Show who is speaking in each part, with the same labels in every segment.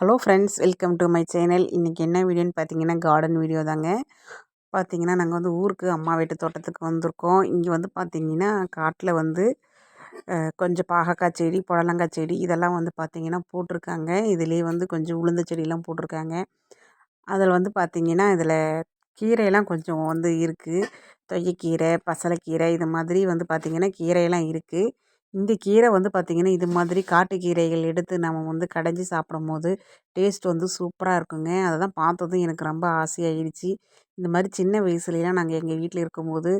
Speaker 1: Hello friends welcome to my channel இன்றைக்கி என்ன வீடியோன்னு பார்த்தீங்கன்னா கார்டன் வீடியோ தாங்க. பார்த்தீங்கன்னா நாங்கள் வந்து ஊருக்கு அம்மா வீட்டு தோட்டத்துக்கு வந்திருக்கோம். இங்கே வந்து பார்த்திங்கன்னா காட்டில் வந்து கொஞ்சம் பாகக்காய் செடி புடலங்காய் செடி இதெல்லாம் வந்து பார்த்திங்கன்னா போட்டிருக்காங்க. இதுலேயே வந்து கொஞ்சம் உளுந்த செடியெலாம் போட்டிருக்காங்க. அதில் வந்து பார்த்திங்கன்னா இதில் கீரையெல்லாம் கொஞ்சம் வந்து இருக்குது தொய்யக்கீரை பசலைக்கீரை இது மாதிரி வந்து பார்த்திங்கன்னா கீரையெல்லாம் இருக்குது இந்த கீரை வந்து பார்த்திங்கன்னா இது மாதிரி காட்டு கீரைகள் எடுத்து நம்ம வந்து கடைஞ்சி சாப்பிடும்போது டேஸ்ட் வந்து சூப்பராக இருக்குங்க. அதை தான் பார்த்ததும் எனக்கு ரொம்ப ஆசையாகிடுச்சி இந்த மாதிரி சின்ன வயசுலலாம் நாங்கள் எங்கள் வீட்டில் இருக்கும்போது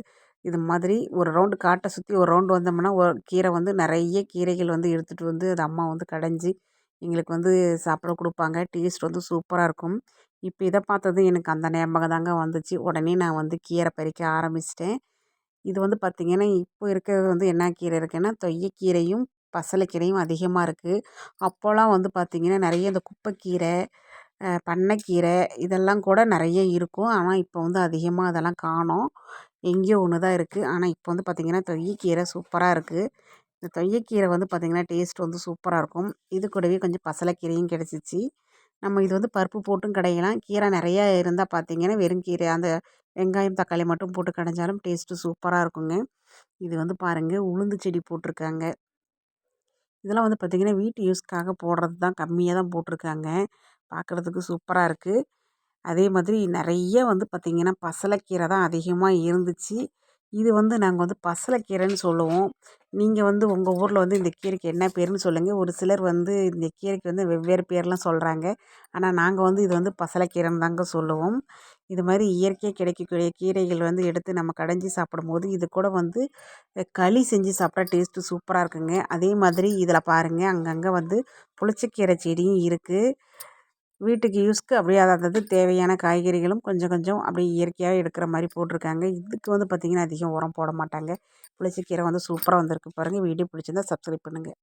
Speaker 1: இது மாதிரி ஒரு ரவுண்டு காட்டை சுற்றி ஒரு ரவுண்டு வந்தோம்னா ஒரு கீரை வந்து நிறைய கீரைகள் வந்து எடுத்துகிட்டு வந்து அது அம்மா வந்து கடைஞ்சி எங்களுக்கு வந்து சாப்பிட கொடுப்பாங்க. டேஸ்ட் வந்து சூப்பராக இருக்கும். இப்போ இதை பார்த்ததும் எனக்கு அந்த ஞாபகம் தாங்க வந்துச்சு. உடனே நான் வந்து கீரை பறிக்க ஆரம்பிச்சிட்டேன். இது வந்து பார்த்திங்கன்னா இப்போ இருக்கிறது வந்து என்ன கீரை இருக்குன்னா தொய்யக்கீரையும் பசலைக்கீரையும் அதிகமாக இருக்குது அப்போல்லாம் வந்து பார்த்திங்கன்னா நிறைய இந்த குப்பைக்கீரை பண்ணைக்கீரை இதெல்லாம் கூட நிறைய இருக்கும். ஆனால் இப்போ வந்து அதிகமாக அதெல்லாம் காணோம். எங்கேயோ ஒன்று தான் இருக்குது ஆனால் இப்போ வந்து பார்த்திங்கன்னா தொய்யக்கீரை சூப்பராக இருக்குது இந்த தொய்யக்கீரை வந்து பார்த்திங்கன்னா டேஸ்ட் வந்து சூப்பராக இருக்கும். இது கூடவே கொஞ்சம் பசலைக்கீரையும் கிடச்சிச்சு. நம்ம இது வந்து பருப்பு போட்டும் கிடைக்கலாம் கீரை நிறையா இருந்தால் பார்த்திங்கன்னா வெறும் கீரை அந்த வெங்காயம் தக்காளி மட்டும் போட்டு கடைஞ்சாலும் டேஸ்ட்டு சூப்பராக இருக்குங்க. இது வந்து பாருங்கள் உளுந்து செடி போட்டிருக்காங்க. இதெல்லாம் வந்து பார்த்திங்கன்னா வீட்டு யூஸ்க்காக போடுறது தான் கம்மியாக தான் போட்டிருக்காங்க. பார்க்குறதுக்கு சூப்பராக இருக்குது அதே மாதிரி நிறைய வந்து பார்த்திங்கன்னா பசலைக்கீரை தான் அதிகமாக இருந்துச்சு. இது வந்து நாங்கள் வந்து பசலைக்கீரைன்னு சொல்லுவோம். நீங்கள் வந்து உங்கள் ஊரில் வந்து இந்த கீரைக்கு என்ன பேருன்னு சொல்லுங்கள் ஒரு சிலர் வந்து இந்த கீரைக்கு வந்து வெவ்வேறு பேர்லாம் சொல்கிறாங்க ஆனால் நாங்கள் வந்து இது வந்து பசலைக்கீரைன்னு தாங்க சொல்லுவோம். இது மாதிரி இயற்கையாக கிடைக்கக்கூடிய கீரைகள் வந்து எடுத்து நம்ம கடைஞ்சி சாப்பிடும்போது இது கூட வந்து களி செஞ்சு சாப்பிட்டா டேஸ்ட்டு சூப்பராக இருக்குங்க. அதே மாதிரி இதில் பாருங்கள் அங்கங்கே வந்து புளிச்சக்கீரை செடியும் இருக்குது வீட்டுக்கு யூஸ்க்கு அப்படியே அதாவது தேவையான காய்கறிகளும் கொஞ்சம் கொஞ்சம் அப்படியே இயற்கையாக எடுக்கிற மாதிரி போட்டிருக்காங்க. இதுக்கு வந்து பார்த்திங்கன்னா அதிகம் உரம் போட மாட்டாங்க. புளிச்சக்கீரை வந்து சூப்பராக வந்திருக்கு பாருங்கள் வீடியோ பிடிச்சிருந்தா சப்ஸ்கிரைப் பண்ணுங்கள்